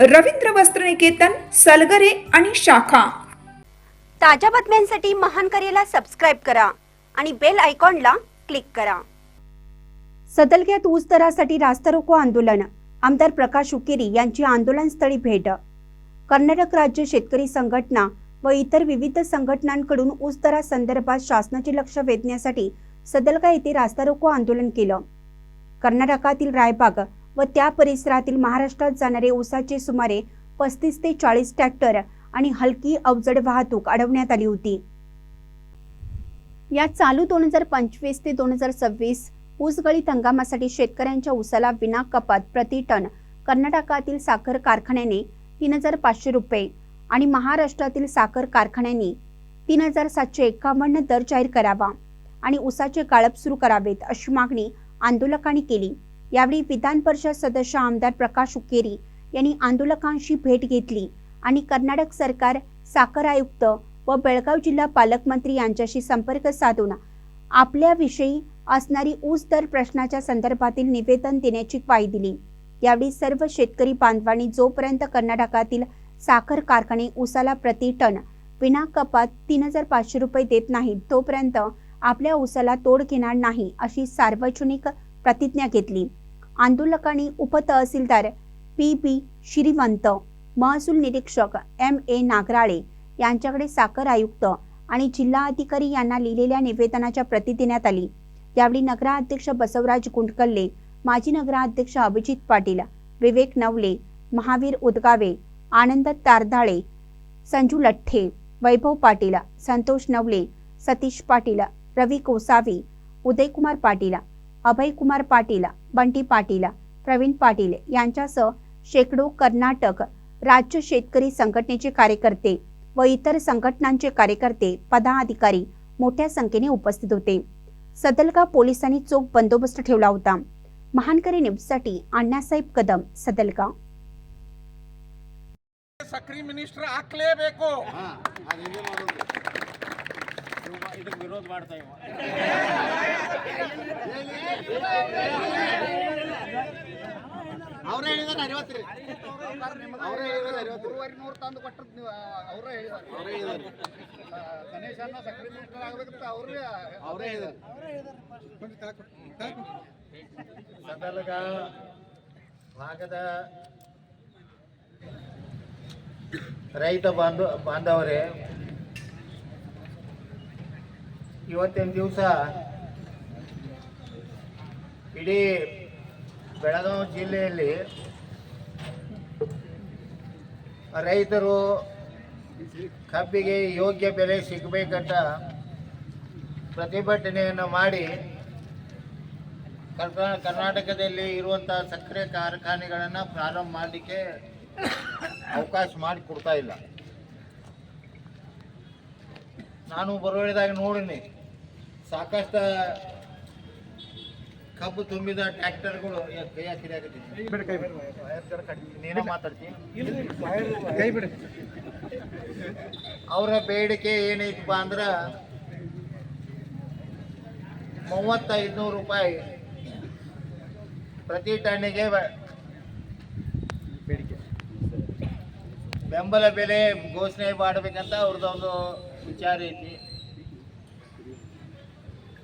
रवींद्र वस्त्रनिकेतन सलगरे आणि शाखा. ताज्या बातम्यांसाठी महान करेला सबस्क्राईब करा आणि बेल आयकॉनला क्लिक करा. सदलग्यात ऊस दरासाठी रास्ता रोको आंदोलन. आमदार प्रकाश उकेरी यांची आंदोलनस्थळी भेट. कर्नाटक राज्य शेतकरी संघटना व इतर विविध संघटनांकडून ऊस दरासंदर्भात शासनाचे लक्ष वेधण्यासाठी सदलगा येथे रास्ता रोको आंदोलन केलं. कर्नाटकातील रायबाग व त्या परिसरातील महाराष्ट्रात जाणारे ऊसाचे सुमारे पस्तीस ते चाळीस ट्रॅक्टर आणि हलकी अवजड वाहतूक अडवण्यात आली होती. या चालू दोन हजार पंचवीस ते दोन हजार सव्वीस ऊसगळीत हंगामासाठी शेतकऱ्यांच्या ऊसाला विना कपात प्रति टन कर्नाटकातील साखर कारखान्याने तीन हजार पाचशे रुपये आणि महाराष्ट्रातील साखर कारखान्यांनी तीन हजार सातशे एकावन्न दर जाहीर करावा आणि ऊसाचे गाळप सुरू करावेत अशी मागणी आंदोलकांनी केली. यावेळी विधान परिषद सदस्य आमदार प्रकाश उकेरी यांनी आंदोलकांशी भेट घेतली आणि कर्नाटक सरकार साखर आयुक्त व बेळगाव जिल्हा पालकमंत्री यांच्याशी संपर्क साधून आपल्याविषयी असणारी ऊस दर प्रश्नाच्या संदर्भातील निवेदन देण्याची ग्वाही दिली. यावेळी सर्व शेतकरी बांधवांनी जोपर्यंत कर्नाटकातील साखर कारखाने ऊसाला प्रति टन विना कपात तीन हजार पाचशे रुपये देत नाहीत तोपर्यंत आपल्या ऊसाला तोड घेणार नाही अशी सार्वजनिक प्रतिज्ञा घेतली. आंदोलकांनी उपतहसीलदार पी. बी. श्रीवंत महसूल निरीक्षक एम. ए. नागराळे यांच्याकडे साखर आयुक्त आणि जिल्हा अधिकारी यांना लिहिलेल्या निवेदनाच्या प्रती देण्यात आली. यावेळी नगराध्यक्ष बसवराज गुंडकल्ले माजी नगराध्यक्ष अभिजित पाटील विवेक नवले महावीर उदगावे आनंद तारदाळे संजू लठ्ठे वैभव पाटील संतोष नवले सतीश पाटील रवी कोसावी उदयकुमार पाटील अभयकुमार पाटील बंटी पाटील प्रवीण पाटील यांच्यासह शेकडो कर्नाटक राज्य शेतकरी संघटनेचे कार्यकर्ते व इतर संघटनांचे कार्यकर्ते पदाधिकारी मोठ्या संख्येने उपस्थित होते सदलगा पोलिसांनी चोख बंदोबस्त ठेवला होता महानकरी न्यूजसाठी अण्णासाहेब कदम सदलगा ಸಕ್ರಿ ಮಿನಿಸ್ಟರ್ ಹಾಕ್ಲೇಬೇಕು ಇದಕ್ಕೆ ವಿರೋಧ ಮಾಡ್ತಾ ಇವ ಅವರೇ ಹೇಳಿದಾರೆ ಅರವತ್ತು ರೀ ಅವರೇ ಹೇಳಿದಾರೆ ಅರವತ್ತು ನೂರು ತಂದು ಕೊಟ್ಟದ್ ನೀವು ಅವರೇ ಹೇಳಿದಾರೆ. ಅವರೇ ಹೇಳಿದಾರೆ. ಗಣೇಶ್ ಅನ್ನ ಸಕ್ರಿ ಮಿನಿಸ್ಟರ್ ಆಗ್ಬೇಕಂತ ಅವ್ರೇ ಅವರೇ ಹೇಳಿದಾರೆ. ಸದಲಗ ಭಾಗದ ರೈತ ಬಾಂಧವ ಬಾಂಧವರೇ ಇವತ್ತಿನ ದಿವಸ? ಇಡೀ ಬೆಳಗಾವಿ ಜಿಲ್ಲೆಯಲ್ಲಿ ರೈತರು ಕಬ್ಬಿಗೆ ಯೋಗ್ಯ ಬೆಲೆ ಸಿಗಬೇಕಂತ ಪ್ರತಿಭಟನೆಯನ್ನು ಮಾಡಿ ಕರ್ನಾ ಕರ್ನಾಟಕದಲ್ಲಿ ಇರುವಂಥ ಸಕ್ಕರೆ ಕಾರ್ಖಾನೆಗಳನ್ನು ಪ್ರಾರಂಭ ಮಾಡಲಿಕ್ಕೆ ಅವಕಾಶ ಮಾಡಿ ಕೊಡ್ತಾ ಇಲ್ಲ. ನಾನು ಬರೋಳಿದಾಗಿ ನೋಡಿನಿ. ಸಾಕಷ್ಟು ಕಬ್ಬು ತುಂಬಿದ ಟ್ರ್ಯಾಕ್ಟರ್ಗಳು ಕೈ ಹಾಕಿದ ಮಾತಾಡ್ತೀನಿ ಅವರ ಬೇಡಿಕೆ ಏನೈತಪ್ಪ ಅಂದ್ರೆ ಮೂವತ್ತೈದುನೂರು ರೂಪಾಯಿ ಪ್ರತಿ ಟನ್ನಿಗೆ ಬೇಡಿಕೆ. ಬೆಂಬಲ ಬೆಲೆ ಘೋಷಣೆ ಮಾಡಬೇಕಂತ ಅವ್ರದ್ದೊಂದು ವಿಚಾರ ಐತಿ.